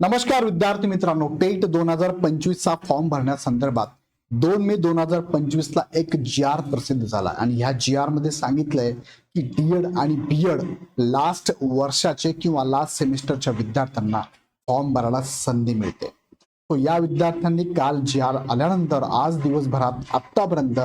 नमस्कार विद्यार्थी मित्रांनो टेट दोन हजार पंचवीसचा फॉर्म भरण्यासंदर्भात दोन मे दोन हजार पंचवीस ला एक जी आर प्रसिद्ध झाला. आणि ह्या जी आरमध्ये सांगितलंय की डीएड आणि बीएड लास्ट वर्षाचे किंवा लास्ट सेमिस्टरच्या विद्यार्थ्यांना फॉर्म भरायला संधी मिळते. तो या विद्यार्थ्यांनी काल जी आर आल्यानंतर आज दिवसभरात आतापर्यंत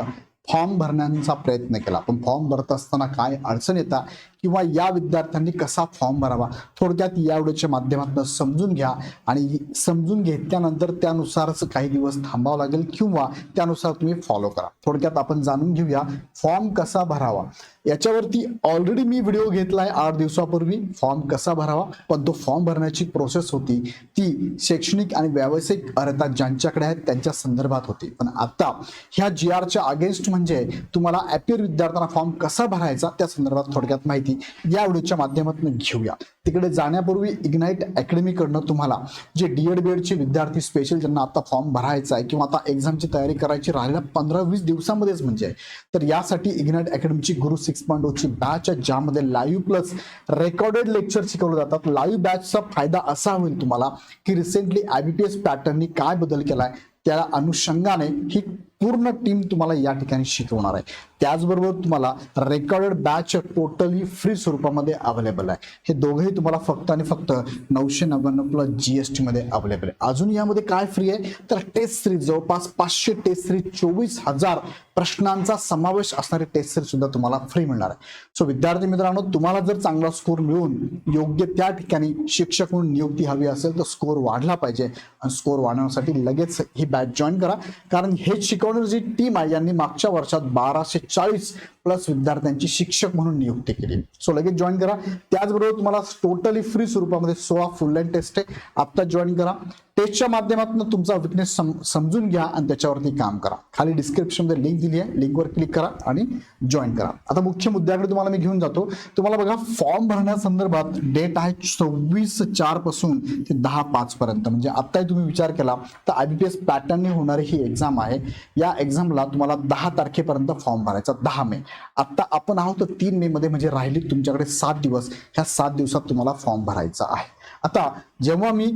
फॉर्म भरण्याचा प्रयत्न केला. पण फॉर्म भरत असताना काय अडचण येतात किंवा या विद्यार्थ्यांनी कसा फॉर्म भरावा? थोडक्यात या व्हिडिओच्या माध्यमातून समजून घ्या आणि समजून घेतल्यानंतर त्यानुसारच काही दिवस थांबावं लागेल किंवा त्यानुसार तुम्ही फॉलो करा. थोडक्यात आपण जाणून घेऊया फॉर्म कसा भरावा. याच्यावरती ऑलरेडी मी व्हिडिओ घेतलाय आठ दिवसापूर्वी. फॉर्म कसा भरावा? पण तो फॉर्म भरण्याची प्रोसेस होती. ती शैक्षणिक आणि व्यावसायिक अर्हता ज्यांच्याकडे आहेत त्यांच्या संदर्भात होती. पण आता ह्या जी आरच्या अगेन्स्ट म्हणजे तुम्हाला ॲपियर विद्यार्थ्यांना फॉर्म कसा भरायचा त्या संदर्भात थोडक्यात माहिती या व्हिडिओच्या माध्यमातून घेऊया तिकडे जाण्यापूर्वी इग्नाईट अकॅडमीकडनं तुम्हाला जे डीएड बीएडचे विद्यार्थी स्पेशल ज्यांना आता फॉर्म भरायचा आहे किंवा आता एक्झामची तयारी करायची राहिल्या पंधरा वीस दिवसामध्येच म्हणजे आहे. तर यासाठी इग्नाईट अकॅडमीची गुरु सिक्स पॉईंट ओची बॅच आहे ज्यामध्ये लाईव्ह प्लस रेकॉर्डेड लेक्चर शिकवले जातात लाईव्ह बॅचचा फायदा असा होईल तुम्हाला की recently I B P S पॅटर्ननी काय बदल केलाय त्या अनुषंगाने ही पूर्ण टीम तुम्हाला या ठिकाणी शिकवणार आहे. त्याचबरोबर तुम्हाला रेकॉर्डेड बॅच टोटली फ्री स्वरूपामध्ये अवेलेबल आहे. हे दोघेही तुम्हाला फक्त आणि फक्त नऊशे नव्याण्णव प्लस जी एस टीमध्ये अवेलेबल आहे. अजून यामध्ये काय फ्री आहे? तर टेस्ट सिरीज जवळपास पाचशे टेस्ट सिरीज चोवीस हजार प्रश्नांचा समावेश असणारी टेस्ट सिरीज सुद्धा तुम्हाला फ्री मिळणार आहे. सो विद्यार्थी मित्रांनो तुम्हाला जर चांगला स्कोर मिळून योग्य त्या ठिकाणी शिक्षक म्हणून नियुक्ती हवी असेल तर स्कोर वाढला पाहिजे. आणि स्कोर वाढवण्यासाठी लगेच ही बॅच जॉईन करा. कारण हे शिकवणारी जी टीम आहे यांनी मागच्या वर्षात बाराशे चाळीस प्लस विद्यार्थ्यांची शिक्षक म्हणून नियुक्ती केली. सो लगेच जॉईन करा. त्याचबरोबर तुम्हाला टोटली फ्री स्वरूपामध्ये सोळा फुल लाईन टेस्ट आहे. आत्ता जॉईन करा. टेस्टच्या माध्यमातून तुमचा विकनेस समजून घ्या आणि त्याच्यावरती काम करा. खाली डिस्क्रिप्शनमध्ये लिंक दिली आहे. लिंकवर क्लिक करा आणि जॉईन करा. आता मुख्य मुद्द्याकडे तुम्हाला मी घेऊन जातो. तुम्हाला बघा फॉर्म भरण्यासंदर्भात डेट आहे सव्वीस चारपासून ते दहा पाच पर्यंत. म्हणजे आत्ताही तुम्ही विचार केला तर आय बी पी एस पॅटर्नने होणारी ही एक्झाम आहे. या एक्झामला तुम्हाला दहा तारखेपर्यंत फॉर्म भरायचा. दहा मे. आत्ता आपण आहोत तीन मे मध्ये म्हणजे राहिली तुमच्याकडे सात दिवस. ह्या सात दिवसात तुम्हाला फॉर्म भरायचा आहे. आता जेव्हा मी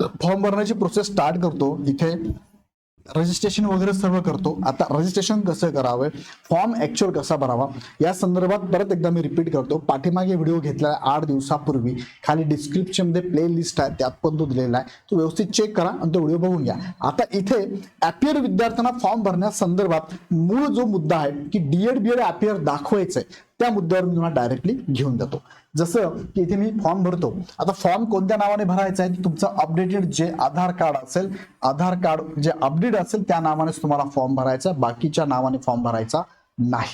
फॉर्म भरण्याची प्रोसेस स्टार्ट करतो इथे रजिस्ट्रेशन वगैरे सर्व करतो. आता रजिस्ट्रेशन कसं करावं? फॉर्म ऍक्च्युअल कसा भरावा? या संदर्भात परत एकदा मी रिपीट करतो. पाठीमागे व्हिडिओ घेतला आहे आठ दिवसापूर्वी. खाली डिस्क्रिप्शनमध्ये प्ले लिस्ट आहे त्यात पण तो दिलेला आहे. तो व्यवस्थित चेक करा आणि तो व्हिडिओ बघून घ्या. आता इथे अपियर विद्यार्थ्यांना फॉर्म भरण्यासंदर्भात मूळ जो मुद्दा आहे की डीएड बीएड अपियर दाखवायचं आहे त्या मुद्द्यावर मी तुम्हाला डायरेक्टली घेऊन जातो. जसं की इथे मी फॉर्म भरतो. आता फॉर्म कोणत्या नावाने भरायचा आहे? तुमचं अपडेटेड जे आधार कार्ड असेल आधार कार्ड जे अपडेट असेल त्या नावानेच तुम्हाला फॉर्म भरायचा बाकीच्या नावाने फॉर्म भरायचा नाही.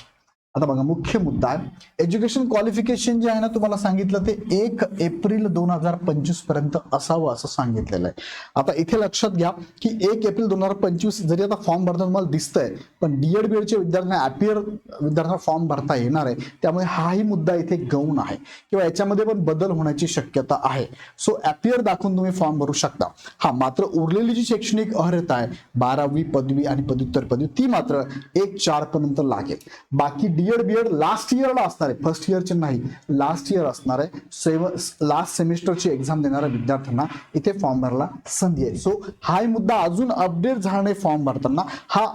आता बघा मुख्य मुद्दा. आहे एज्युकेशन क्वालिफिकेशन जे आहे ना तुम्हाला सांगितलं ते एक एप्रिल दोन हजार पंचवीसपर्यंत असावं असं सांगितलेलं आहे. आता इथे लक्षात घ्या की एक एप्रिल दोन हजार पंचवीस जरी आता फॉर्म भरताना तुम्हाला दिसतंय पण डीएड बीएडच्या विद्यार्थ्यांना ॲपियर विद्यार्थ्यांना फॉर्म भरता येणार आहे. त्यामुळे हाही मुद्दा इथे गौण आहे किंवा याच्यामध्ये पण बदल होण्याची शक्यता आहे. सो ॲपियर दाखवून तुम्ही फॉर्म भरू शकता. हा मात्र उरलेली जी शैक्षणिक अर्हता आहे बारावी पदवी आणि पदव्युत्तर पदवी ती मात्र एक चार पर्यंत लागेल. बाकी डीएड बीएड लास्ट इयरला असणार आहे. फर्स्ट इयरचे नाही लास्ट इयर असणार आहे. सेव लास्ट सेमिस्टरची एक्झाम देणाऱ्या विद्यार्थ्यांना इथे फॉर्म भरायला संधी आहे. सो हा मुद्दा अजून अपडेट झाला नाही फॉर्म भरताना. हा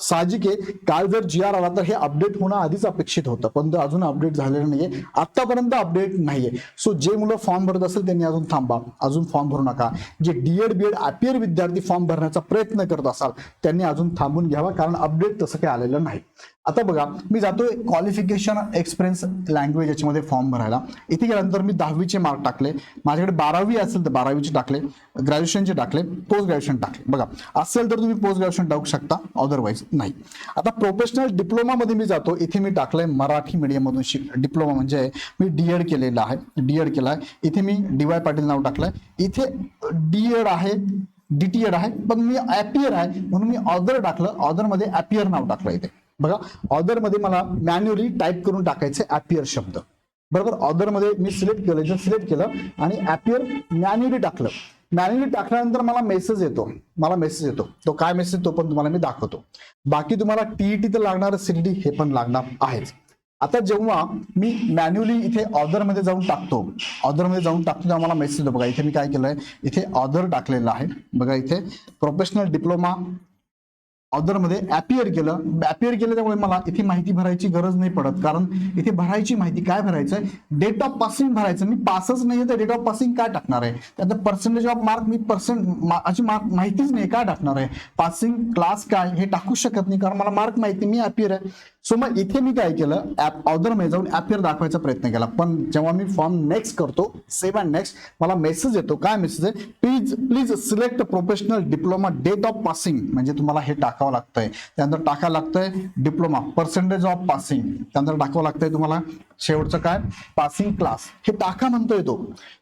साहजिक आहे. काल जर जी आर आला तर हे अपडेट होणं आधीच अपेक्षित होतं. पण ते अजून अपडेट झालेलं नाहीये. आतापर्यंत अपडेट नाहीये. सो जे मुलं फॉर्म भरत असेल त्यांनी अजून थांबा. अजून फॉर्म भरू नका. जे D Ed B Ed IPL विद्यार्थी फॉर्म भरण्याचा प्रयत्न करत असाल त्यांनी अजून थांबून घ्यावा. कारण अपडेट तसं काही आलेलं नाही. आता बघा मी जातोय क्वालिफिकेशन एक्सपिरियन्स लँग्वेज याच्यामध्ये फॉर्म भरायला. इथे गेल्यानंतर मी दहावीचे मार्क टाकले. माझ्याकडे बारावी असेल तर बारावीचे टाकले. ग्रॅज्युएशनचे टाकले. पोस्ट ग्रॅज्युएशन टाकले. बघा असेल तर तुम्ही पोस्ट ग्रॅज्युएशन टाकू शकता. अदरवाईज नाही. आता प्रोफेशनल डिप्लोमामध्ये मी जातो. इथे मी टाकलंय मराठी मीडियममधून शिक डिप्लोमा म्हणजे मी डीएड केलेला आहे. डीएड केला आहे. इथे मी डी वाय पाटील नाव टाकलंय. इथे डीएड आहे डीटीएड आहे पण मी ॲपियर आहे म्हणून मी ऑदर टाकलं. ऑदरमध्ये ॲपियर नाव टाकलं इथे. बघा ऑदरमध्ये मला मॅन्युअली टाईप करून टाकायचे ॲपियर शब्द. बरोबर? ऑदरमध्ये मी सिलेक्ट केलं इथं सिलेक्ट केलं आणि ॲपियर मॅन्युअली टाकलं. मॅन्युअली टाकल्यानंतर मला मेसेज येतो. मला मेसेज येतो. तो काय मेसेज तो पण तुम्हाला मी दाखवतो. बाकी तुम्हाला टीईटी तर लागणार सीईटी हे पण लागणार आहेच. आता जेव्हा मी मॅन्युअली इथे ऑर्डरमध्ये जाऊन टाकतो ऑर्डरमध्ये जाऊन टाकतो तेव्हा मला मेसेज येतो. बघा इथे मी काय केलंय? इथे ऑर्डर टाकलेला आहे. बघा इथे प्रोफेशनल डिप्लोमा ऑर्डरमध्ये अपियर केलं. अपियर केलं त्यामुळे मला इथे माहिती भरायची गरज नाही पडत. कारण इथे भरायची माहिती काय भरायचं डेट ऑफ पासिंग भरायचं. मी पासच नाही तर डेट ऑफ पासिंग काय टाकणार आहे? त्यात पर्सेंटेज ऑफ मार्क मी पर्सेंट अशी मार्क माहितीच नाही. काय टाकणार आहे? पासिंग क्लास काय? हे टाकू शकत नाही. कारण मला मार्क माहिती. मी अपियर आहे. सो मग इथे मी काय केलं? ऍप ऑर्डरमध्ये जाऊन अपियर दाखवायचा प्रयत्न केला. पण जेव्हा मी फॉर्म नेक्स्ट करतो सेव्ह अँड नेक्स्ट मला मेसेज येतो. काय मेसेज आहे? Please please select professional diploma date of passing म्हणजे तुम्हाला हे टाकावं लागतंय. त्यानंतर टाकावं लागतंय डिप्लोमा पर्सेंटेज ऑफ पासिंग त्यानंतर टाकावं लागतंय तुम्हाला शेवटचं काय? पासिंग क्लास हे टाका म्हणतोय तो.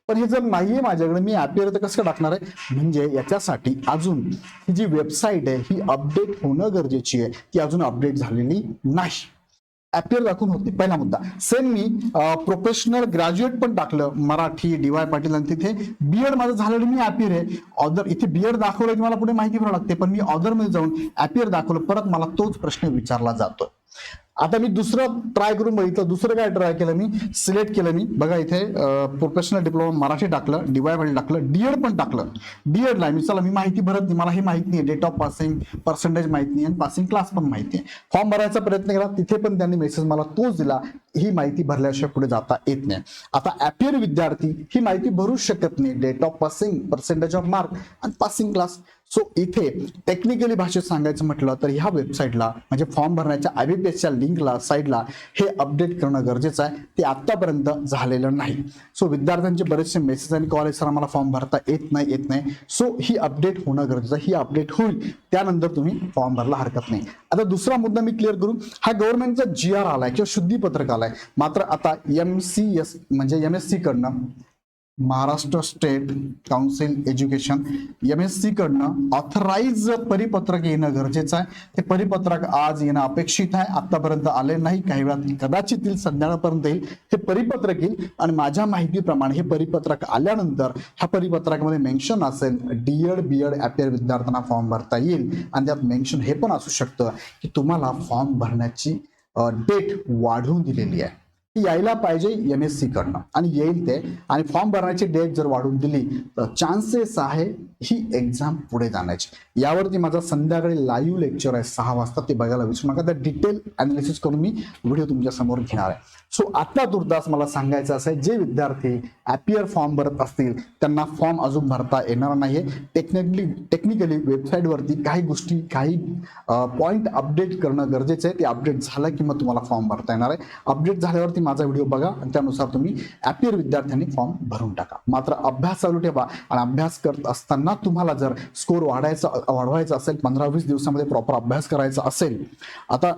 पण हे जर नाहीये माझ्याकडे मी अपियर तर कसं टाकणार आहे? म्हणजे याच्यासाठी अजून ही जी वेबसाईट आहे ही अपडेट होणं गरजेची आहे ती अजून अपडेट झालेली नाही. अपियर दाखवून होते. पहिला मुद्दा. सेम मी प्रोफेशनल ग्रॅज्युएट पण टाकलं मराठी डी वाय पाटील आणि तिथे. बीएड माझं झालेलं मी अपियर आहे. ऑदर इथे बीएड दाखवलं की मला पुढे माहिती भरावं लागते पण मी ऑदरमध्ये जाऊन अपियर दाखवलं. परत मला तोच प्रश्न विचारला जातो आता मी दुसरं ट्राय करून बघितलं दुसरं काय ट्राय केलं मी? सिलेक्ट केलं मी. बघा इथे प्रोफेशनल डिप्लोमा मराठी टाकलं डीवायमध्ये टाकलं डीएड पण टाकलं. डीएड ला मी चला मी माहिती भरत नाही. मला हे माहीत नाही डेट ऑफ पासिंग पर्सेंटेज माहीत नाही आणि पासिंग क्लास पण माहिती आहे फॉर्म भरायचा प्रयत्न केला. तिथे पण त्यांनी मेसेज मला तोच दिला. ही माहिती भरल्याशिवाय पुढे जाता येत नाही. आता अपियर विद्यार्थी ही माहिती भरू शकत नाही. Date of passing percentage of mark आणि पासिंग क्लास सो इथे टेक्निकली भाषेत सांगायचं म्हटलं तर ह्या वेबसाईटला म्हणजे फॉर्म भरण्याच्या आय बी पी एसच्या लिंकला साईडला हे अपडेट करणं गरजेचं आहे. ते आत्तापर्यंत झालेलं नाही. सो विद्यार्थ्यांचे बरेचसे मेसेज आणि कॉलेज सर आम्हाला फॉर्म भरता येत नाही येत नाही. सो ही अपडेट होणं गरजेचं आहे. ही अपडेट होईल. त्यानंतर तुम्ही फॉर्म भरला हरकत नाही. आता दुसरा मुद्दा मी क्लिअर करू हा गव्हर्नमेंटचा जी आर आलाय किंवा शुद्धीपत्रक आलाय. मात्र आता एम सी एस म्हणजे एम एस सी कडनं Maharashtra state council education M S C कडनं ऑथराईज परिपत्रक येणं गरजेचं आहे. ते परिपत्रक आज येणं अपेक्षित आहे. आतापर्यंत आले नाही. काही वेळात कदाचित येईल संध्याकाळपर्यंत येईल. हे परिपत्रक येईल आणि माझ्या माहितीप्रमाणे हे परिपत्रक आल्यानंतर ह्या परिपत्रकामध्ये मेन्शन असेल D Ed B Ed appear विद्यार्थ्यांना फॉर्म भरता येईल. आणि त्यात मेन्शन हे पण असू शकतं की तुम्हाला फॉर्म भरण्याची डेट वाढवून दिलेली आहे. ती यायला पाहिजे एम एस सी कडनं. आणि येईल ते. आणि फॉर्म भरण्याची डेट जर वाढवून दिली तर चान्सेस आहे ही एक्झाम पुढे जाण्याची. यावरती माझा संध्याकाळी लाईव्ह लेक्चर आहे सहा वाजता. ते बघायला विसरू नका. त्या डिटेल अनालिसिस करून मी व्हिडिओ तुमच्यासमोर घेणार आहे. सो आता तुर्तास मला सांगायचं असं आहे जे विद्यार्थी ॲपियर फॉर्म भरत असतील त्यांना फॉर्म अजून भरता येणार नाहीये. टेक्निकली टेक्निकली वेबसाईटवरती काही गोष्टी काही पॉईंट अपडेट करणं गरजेचं आहे. ते अपडेट झालं की मग तुम्हाला फॉर्म भरता येणार आहे. अपडेट झाल्यावरती माझा व्हिडिओ बघा आणि त्यानुसार तुम्ही अपियर विद्यार्थ्यांनी फॉर्म भरून टाका. मात्र अभ्यास चालू ठेवा आणि अभ्यास करत असताना तुम्हाला जर स्कोर वाढायचा वाढवायचा असेल पंधरा वीस दिवसामध्ये प्रॉपर अभ्यास करायचा असेल आता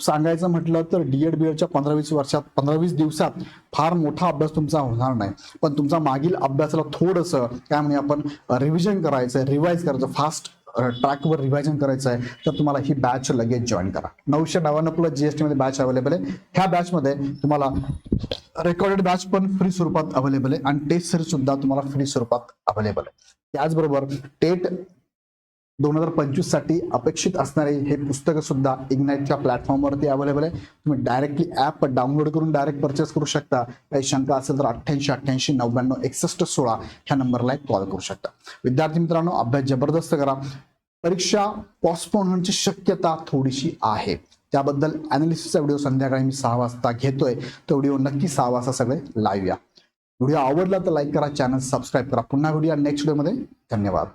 सांगायचं म्हटलं तर डी एड बी एडच्या पंधरा वीस वर्षात पंधरा वीस दिवसात फार मोठा अभ्यास तुमचा होणार नाही. पण तुमचा मागील अभ्यासाला थोडंसं काय म्हणे आपण रिव्हिजन करायचं रिवाईज करायचं फास्ट ट्रॅकवर रिव्हायजन करायचं आहे तर तुम्हाला ही बॅच लगेच जॉईन करा. नऊशे नव्याण्णव प्लस जीएसटी मध्ये बॅच अवेलेबल आहे. ह्या बॅच मध्ये तुम्हाला रेकॉर्डेड बॅच पण फ्री स्वरूपात अवेलेबल आहे. आणि टेस्ट सिरीज सुद्धा तुम्हाला फ्री स्वरूपात अवेलेबल आहे. त्याचबरोबर टेट दोन हजार पंचवीससाठी अपेक्षित असणारे हे पुस्तक सुद्धा इग्नाईटच्या प्लॅटफॉर्मवरती अवेलेबल आहे. तुम्ही डायरेक्टली ॲप डाउनलोड करून डायरेक्ट परचेस करू शकता. काही शंका असेल तर अठ्ठ्याऐंशी अठ्ठ्याऐंशी नव्याण्णव एकसष्ट सोळा ह्या नंबरला कॉल करू शकता. विद्यार्थी मित्रांनो अभ्यास जबरदस्त करा. परीक्षा पॉस्टपोन होण्याची शक्यता थोडीशी आहे. त्याबद्दल अनालिसिसचा व्हिडिओ संध्याकाळी मी सहा वाजता घेतोय. तो व्हिडिओ नक्की सहा वाजता सगळे लाईव्ह या. व्हिडिओ आवडला तर लाईक करा चॅनल सबस्क्राईब करा. पुन्हा व्हिडिओ नेक्स्ट व्हिडिओमध्ये धन्यवाद.